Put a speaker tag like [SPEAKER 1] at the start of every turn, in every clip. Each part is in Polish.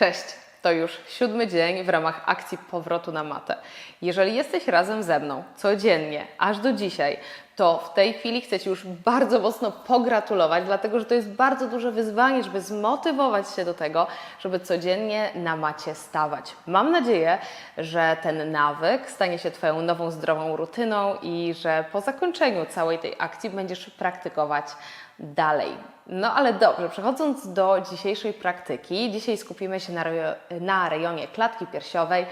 [SPEAKER 1] Cześć! To już siódmy dzień w ramach akcji powrotu na matę. Jeżeli jesteś razem ze mną codziennie, aż do dzisiaj, to w tej chwili chcę Ci już bardzo mocno pogratulować, dlatego że to jest bardzo duże wyzwanie, żeby zmotywować się do tego, żeby codziennie na macie stawać. Mam nadzieję, że ten nawyk stanie się Twoją nową zdrową rutyną i że po zakończeniu całej tej akcji będziesz praktykować dalej. No ale dobrze, przechodząc do dzisiejszej praktyki, dzisiaj skupimy się na, na rejonie klatki piersiowej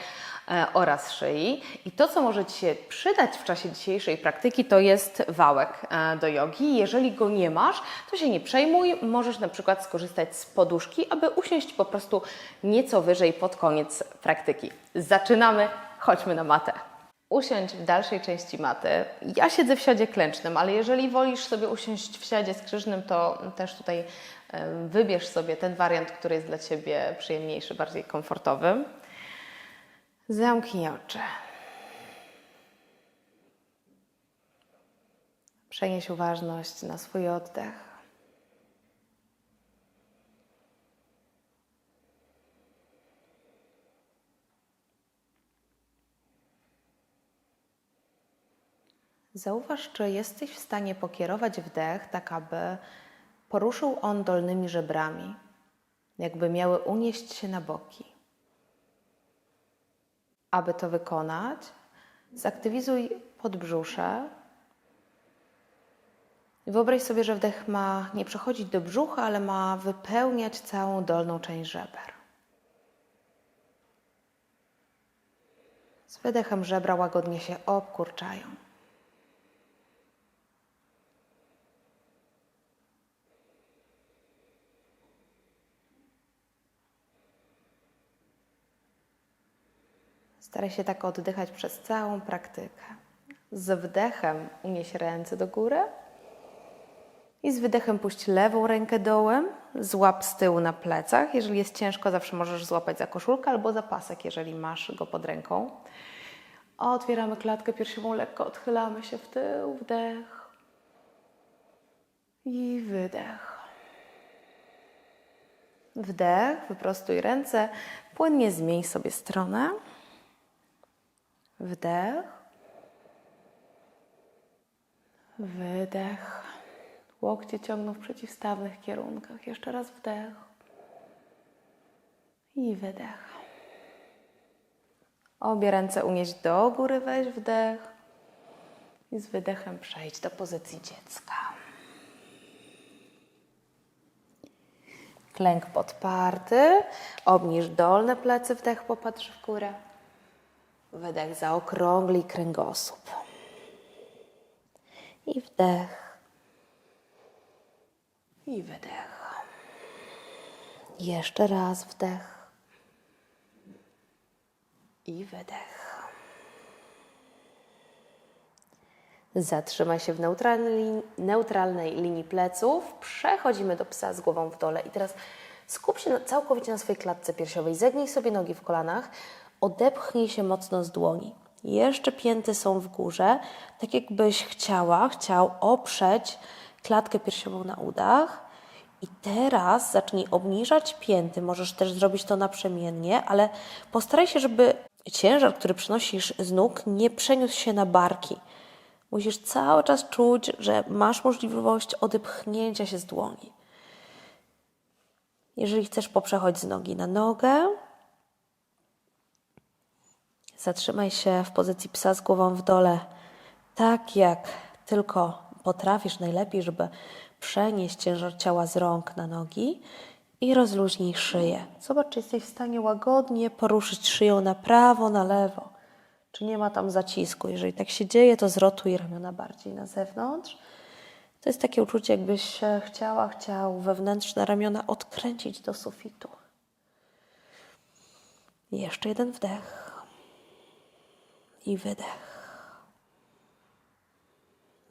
[SPEAKER 1] e, oraz szyi. I to, co może Ci się przydać w czasie dzisiejszej praktyki, to jest wałek e, do jogi. Jeżeli go nie masz, to się nie przejmuj. Możesz na przykład skorzystać z poduszki, aby usiąść po prostu nieco wyżej pod koniec praktyki. Zaczynamy, chodźmy na matę usiądź w dalszej części maty. Ja siedzę w siadzie klęcznym, ale jeżeli wolisz sobie usiąść w siadzie skrzyżnym, to też tutaj wybierz sobie ten wariant, który jest dla Ciebie przyjemniejszy, bardziej komfortowy. Zamknij oczy. Przenieś uważność na swój oddech. Zauważ, czy jesteś w stanie pokierować wdech tak, aby poruszył on dolnymi żebrami, jakby miały unieść się na boki. Aby to wykonać, zaktywizuj podbrzusze. Wyobraź sobie, że wdech ma nie przechodzić do brzucha, ale ma wypełniać całą dolną część żeber. Z wydechem żebra łagodnie się obkurczają. Staraj się tak oddychać przez całą praktykę. Z wdechem unieś ręce do góry i z wydechem puść lewą rękę dołem, złap z tyłu na plecach. Jeżeli jest ciężko, zawsze możesz złapać za koszulkę albo za pasek, jeżeli masz go pod ręką. Otwieramy klatkę piersiową, lekko odchylamy się w tył, wdech i wydech. Wdech, wyprostuj ręce, płynnie zmień sobie stronę. Wdech. Wydech. Łokcie ciągną w przeciwstawnych kierunkach. Jeszcze raz wdech. I wydech. Obie ręce unieść do góry, weź wdech. I z wydechem przejdź do pozycji dziecka. Klęk podparty. Obniż dolne plecy, wdech, popatrz w górę. Wydech, zaokrąglij kręgosłup. I wdech. I wydech. Jeszcze raz wdech. I wydech. Zatrzymaj się w neutralnej, neutralnej linii pleców. Przechodzimy do psa z głową w dole. I teraz skup się całkowicie na swojej klatce piersiowej. Zegnij sobie nogi w kolanach. Odepchnij się mocno z dłoni. Jeszcze pięty są w górze, tak jakbyś chciała, chciał oprzeć klatkę piersiową na udach. I teraz zacznij obniżać pięty. Możesz też zrobić to naprzemiennie, ale postaraj się, żeby ciężar, który przenosisz z nóg, nie przeniósł się na barki. Musisz cały czas czuć, że masz możliwość odepchnięcia się z dłoni. Jeżeli chcesz, poprzechodź z nogi na nogę. Zatrzymaj się w pozycji psa z głową w dole, tak jak tylko potrafisz, najlepiej, żeby przenieść ciężar ciała z rąk na nogi i rozluźnij szyję. Zobacz, czy jesteś w stanie łagodnie poruszyć szyją na prawo, na lewo. Czy nie ma tam zacisku? Jeżeli tak się dzieje, to zrotuj ramiona bardziej na zewnątrz. To jest takie uczucie, jakbyś chciała, chciał wewnętrzne ramiona odkręcić do sufitu. Jeszcze jeden wdech i wydech.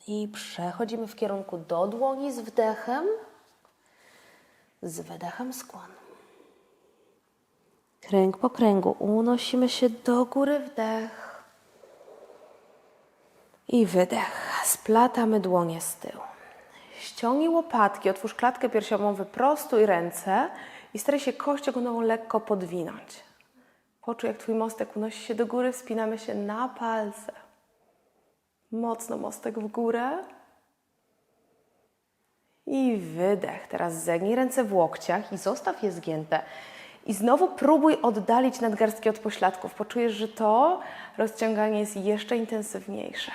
[SPEAKER 1] I przechodzimy w kierunku do dłoni z wdechem, z wydechem skłon. Kręg po kręgu unosimy się do góry, wdech i wydech. Splatamy dłonie z tyłu. Ściągnij łopatki, otwórz klatkę piersiową, wyprostuj ręce i staraj się kość ogonową lekko podwinąć. Poczuj, jak Twój mostek unosi się do góry, wspinamy się na palce. Mocno mostek w górę. I wydech. Teraz zegnij ręce w łokciach i zostaw je zgięte. I znowu próbuj oddalić nadgarstki od pośladków. Poczujesz, że to rozciąganie jest jeszcze intensywniejsze.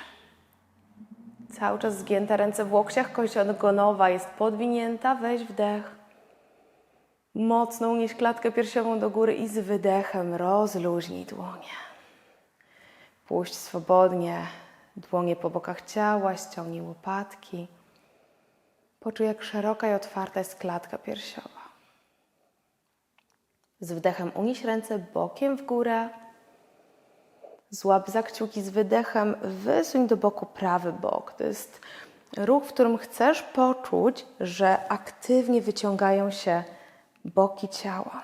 [SPEAKER 1] Cały czas zgięte ręce w łokciach, kość ogonowa jest podwinięta. Weź wdech. Mocno unieś klatkę piersiową do góry i z wydechem rozluźnij dłonie. Puść swobodnie dłonie po bokach ciała, ściągnij łopatki. Poczuj, jak szeroka i otwarta jest klatka piersiowa. Z wdechem unieś ręce bokiem w górę. Złap za kciuki z wydechem, wysuń do boku prawy bok. To jest ruch, w którym chcesz poczuć, że aktywnie wyciągają się boki ciała.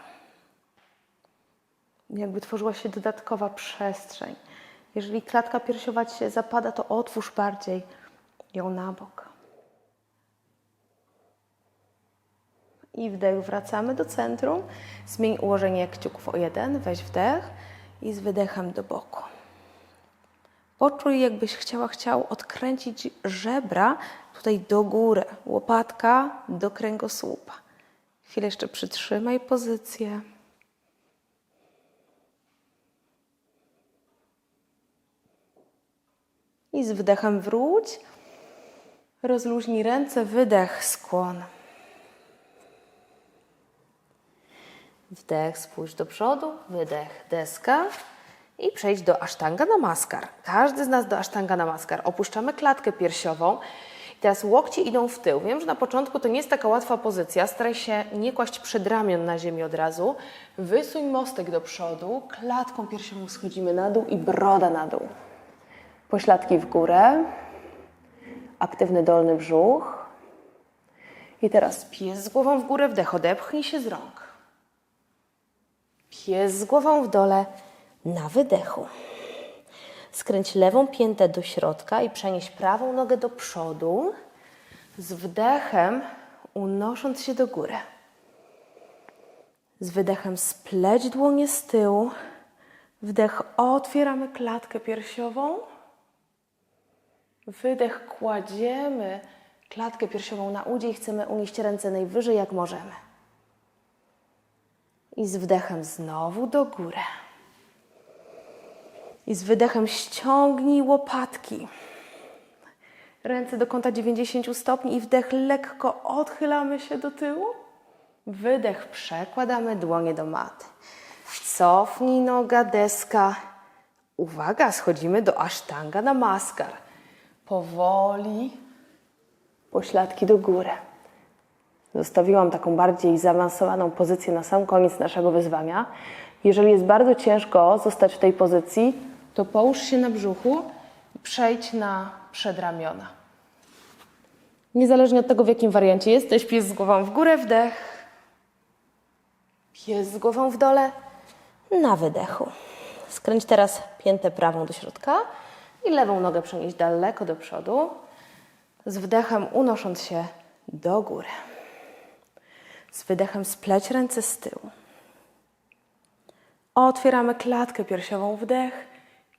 [SPEAKER 1] Jakby tworzyła się dodatkowa przestrzeń. Jeżeli klatka piersiowa ci się zapada, to otwórz bardziej ją na bok. I wdech wracamy do centrum. Zmień ułożenie kciuków o jeden. Weź wdech i z wydechem do boku. Poczuj, jakbyś chciała, chciał odkręcić żebra tutaj do góry, łopatka do kręgosłupa. Chwilę jeszcze przytrzymaj pozycję. I z wdechem wróć. Rozluźnij ręce, wydech, skłon. Wdech, spójrz do przodu, wydech, deska i przejdź do asztanga namaskar. Każdy z nas do asztanga namaskar. Opuszczamy klatkę piersiową. Teraz łokcie idą w tył. Wiem, że na początku to nie jest taka łatwa pozycja. Staraj się nie kłaść przedramion na ziemi od razu. Wysuń mostek do przodu, klatką piersiową schodzimy na dół i broda na dół. Pośladki w górę, aktywny dolny brzuch. I teraz pies z głową w górę, wdech, odepchnij się z rąk. Pies z głową w dole na wydechu. Skręć lewą piętę do środka i przenieś prawą nogę do przodu. Z wdechem unosząc się do góry. Z wydechem spleć dłonie z tyłu. Wdech otwieramy klatkę piersiową. Wydech kładziemy klatkę piersiową na udzie i chcemy unieść ręce najwyżej jak możemy. I z wdechem znowu do góry. I z wydechem ściągnij łopatki. Ręce do kąta 90 stopni i wdech lekko odchylamy się do tyłu. Wydech przekładamy dłonie do maty. Cofnij noga, deska. Uwaga, schodzimy do asztanga na maskar. Powoli pośladki do góry. Zostawiłam taką bardziej zaawansowaną pozycję na sam koniec naszego wyzwania. Jeżeli jest bardzo ciężko zostać w tej pozycji, to połóż się na brzuchu i przejdź na przedramiona. Niezależnie od tego, w jakim wariancie jesteś, pies z głową w górę, wdech. Pies z głową w dole, na wydechu. Skręć teraz piętę prawą do środka i lewą nogę przenieść daleko do przodu. Z wdechem unosząc się do góry. Z wydechem spleć ręce z tyłu. Otwieramy klatkę piersiową, wdech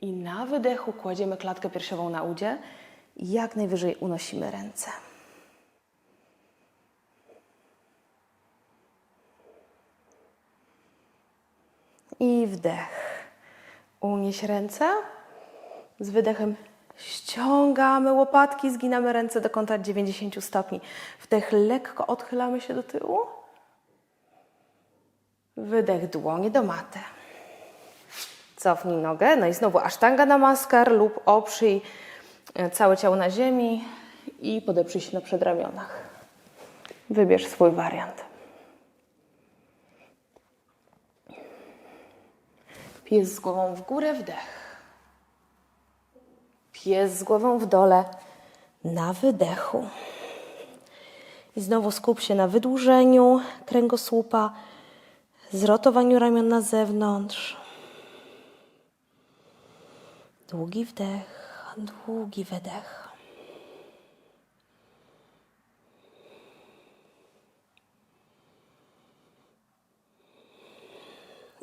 [SPEAKER 1] i na wydechu kładziemy klatkę piersiową na udzie jak najwyżej unosimy ręce. I wdech. Unieś ręce. Z wydechem ściągamy łopatki, zginamy ręce do kąta 90 stopni. Wdech lekko odchylamy się do tyłu. Wydech dłonie do maty. Cofnij nogę, no i znowu asztanga na maskar lub oprzyj e, całe ciało na ziemi i podeprzyj się na przedramionach. Wybierz swój wariant. Pies z głową w górę, wdech. Pies z głową w dole, na wydechu. I znowu skup się na wydłużeniu kręgosłupa, zrotowaniu ramion na zewnątrz. Długi wdech, długi wydech.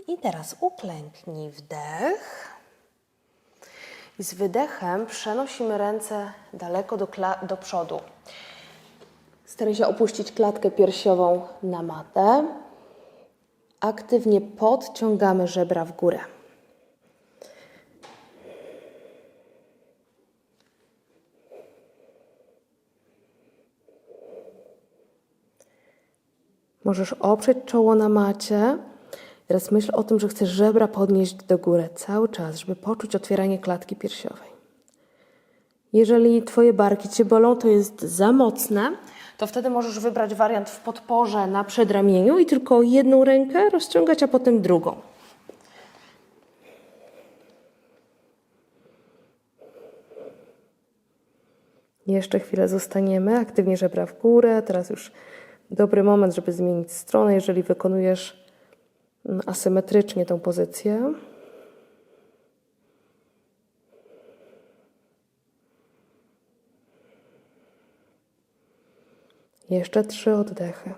[SPEAKER 1] I teraz uklęknij wdech. I z wydechem przenosimy ręce daleko do, do przodu. Staraj się opuścić klatkę piersiową na matę. Aktywnie podciągamy żebra w górę. Możesz oprzeć czoło na macie. Teraz myśl o tym, że chcesz żebra podnieść do góry cały czas, żeby poczuć otwieranie klatki piersiowej. Jeżeli Twoje barki Cię bolą, to jest za mocne, to wtedy możesz wybrać wariant w podporze na przedramieniu i tylko jedną rękę rozciągać, a potem drugą. Jeszcze chwilę zostaniemy, aktywnie żebra w górę. Teraz już dobry moment, żeby zmienić stronę, jeżeli wykonujesz mm, asymetrycznie tą pozycję. Jeszcze trzy oddechy.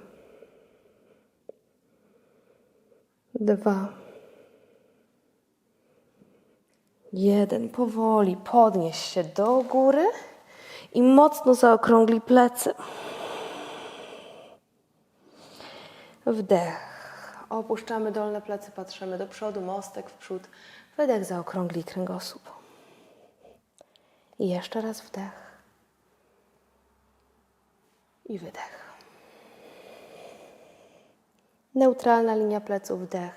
[SPEAKER 1] Dwa. Jeden. Powoli podnieś się do góry i mocno zaokrągli plecy. Wdech. Opuszczamy dolne plecy, patrzymy do przodu, mostek w przód. Wydech zaokrągli kręgosłup. I jeszcze raz wdech. I wydech. Neutralna linia pleców, wdech.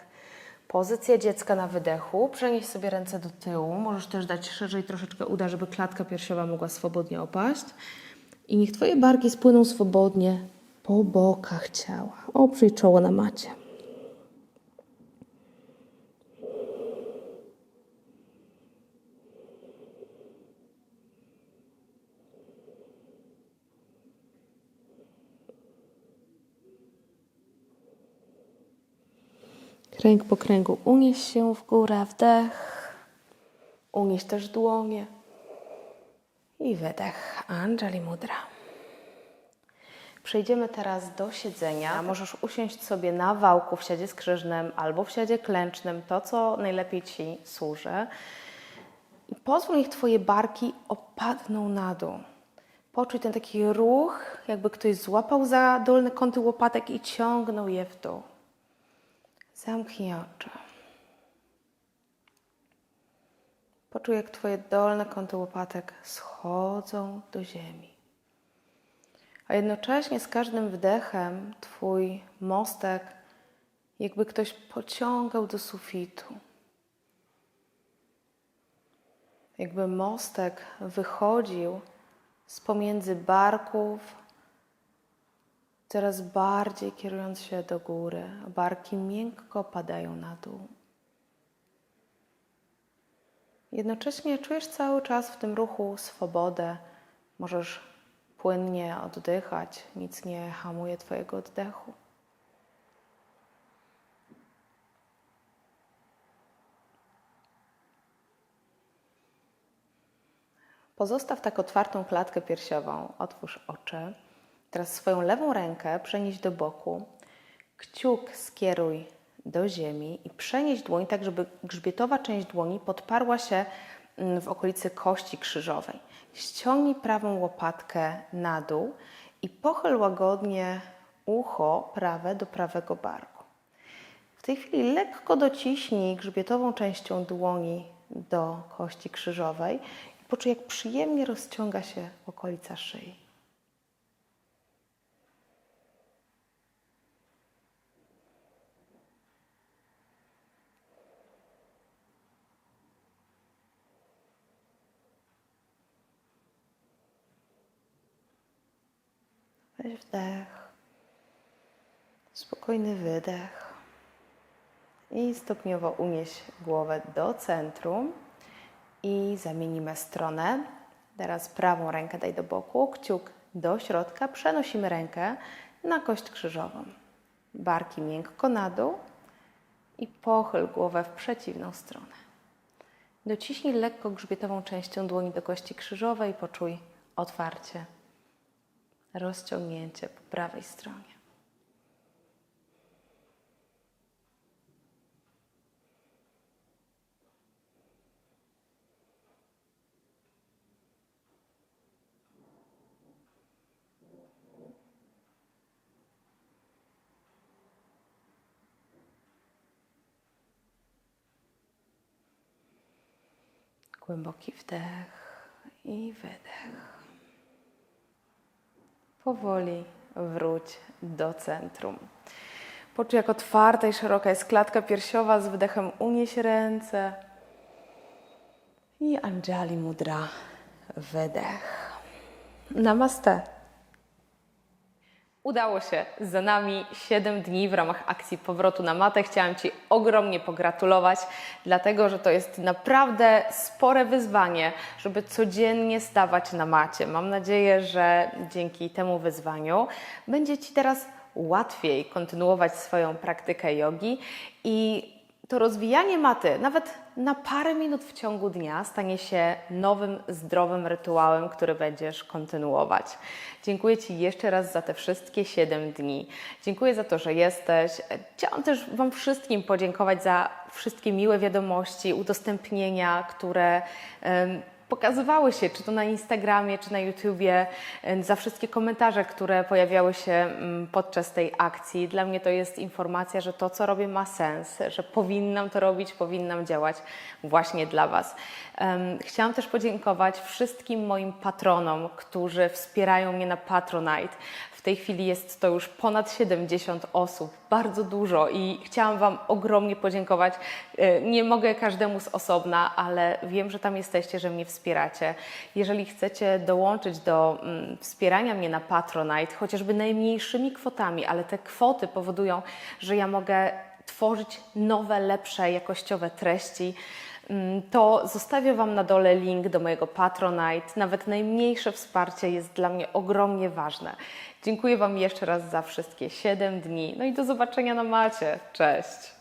[SPEAKER 1] Pozycja dziecka na wydechu. Przenieś sobie ręce do tyłu. Możesz też dać szerzej troszeczkę uda, żeby klatka piersiowa mogła swobodnie opaść. I niech Twoje barki spłyną swobodnie po bokach ciała. Oprzyj czoło na macie. Kręg po kręgu unieś się w górę, wdech. Unieś też dłonie. I wydech. Anjali Mudra. Przejdziemy teraz do siedzenia. Możesz usiąść sobie na wałku w siadzie skrzyżnym albo w siadzie klęcznym, to co najlepiej Ci służy. I pozwól, niech Twoje barki opadną na dół. Poczuj ten taki ruch, jakby ktoś złapał za dolne kąty łopatek i ciągnął je w dół. Zamknij oczy. Poczuj, jak Twoje dolne kąty łopatek schodzą do ziemi. A jednocześnie z każdym wdechem Twój mostek jakby ktoś pociągał do sufitu. Jakby mostek wychodził z pomiędzy barków, coraz bardziej kierując się do góry. Barki miękko padają na dół. Jednocześnie czujesz cały czas w tym ruchu swobodę. Możesz płynnie oddychać, nic nie hamuje Twojego oddechu. Pozostaw tak otwartą klatkę piersiową, otwórz oczy. Teraz swoją lewą rękę przenieś do boku, kciuk skieruj do ziemi i przenieś dłoń tak, żeby grzbietowa część dłoni podparła się w okolicy kości krzyżowej. Ściągnij prawą łopatkę na dół i pochyl łagodnie ucho prawe do prawego barku. W tej chwili lekko dociśnij grzbietową częścią dłoni do kości krzyżowej i poczuj, jak przyjemnie rozciąga się okolica szyi. Wdech, spokojny wydech i stopniowo unieś głowę do centrum i zamienimy stronę. Teraz prawą rękę daj do boku, kciuk do środka, przenosimy rękę na kość krzyżową. Barki miękko na dół i pochyl głowę w przeciwną stronę. Dociśnij lekko grzbietową częścią dłoni do kości krzyżowej, poczuj otwarcie rozciągnięcie po prawej stronie. głęboki wdech i wydech. Powoli wróć do centrum. Poczuj, jak otwarta i szeroka jest klatka piersiowa. Z wydechem unieś ręce. I Anjali Mudra. Wydech. Namaste. Udało się. Za nami 7 dni w ramach akcji powrotu na matę. Chciałam Ci ogromnie pogratulować, dlatego że to jest naprawdę spore wyzwanie, żeby codziennie stawać na macie. Mam nadzieję, że dzięki temu wyzwaniu będzie Ci teraz łatwiej kontynuować swoją praktykę jogi i to rozwijanie maty, nawet na parę minut w ciągu dnia, stanie się nowym, zdrowym rytuałem, który będziesz kontynuować. Dziękuję Ci jeszcze raz za te wszystkie 7 dni. Dziękuję za to, że jesteś. Chciałam też Wam wszystkim podziękować za wszystkie miłe wiadomości, udostępnienia, które. em, pokazywały się, czy to na Instagramie, czy na YouTubie, za wszystkie komentarze, które pojawiały się mm, podczas tej akcji. Dla mnie to jest informacja, że to, co robię, ma sens, że powinnam to robić, powinnam działać właśnie dla Was. Chciałam też podziękować wszystkim moim patronom, którzy wspierają mnie na Patronite. W tej chwili jest to już ponad 70 osób, bardzo dużo i chciałam Wam ogromnie podziękować. E, Nie mogę każdemu z osobna, ale wiem, że tam jesteście, że mnie wspieracie. Jeżeli chcecie dołączyć do mm, wspierania mnie na Patronite, chociażby najmniejszymi kwotami, ale te kwoty powodują, że ja mogę tworzyć nowe, lepsze, jakościowe treści to zostawię Wam na dole link do mojego Patronite. Nawet najmniejsze wsparcie jest dla mnie ogromnie ważne. Dziękuję Wam jeszcze raz za wszystkie 7 dni. No i do zobaczenia na macie. Cześć!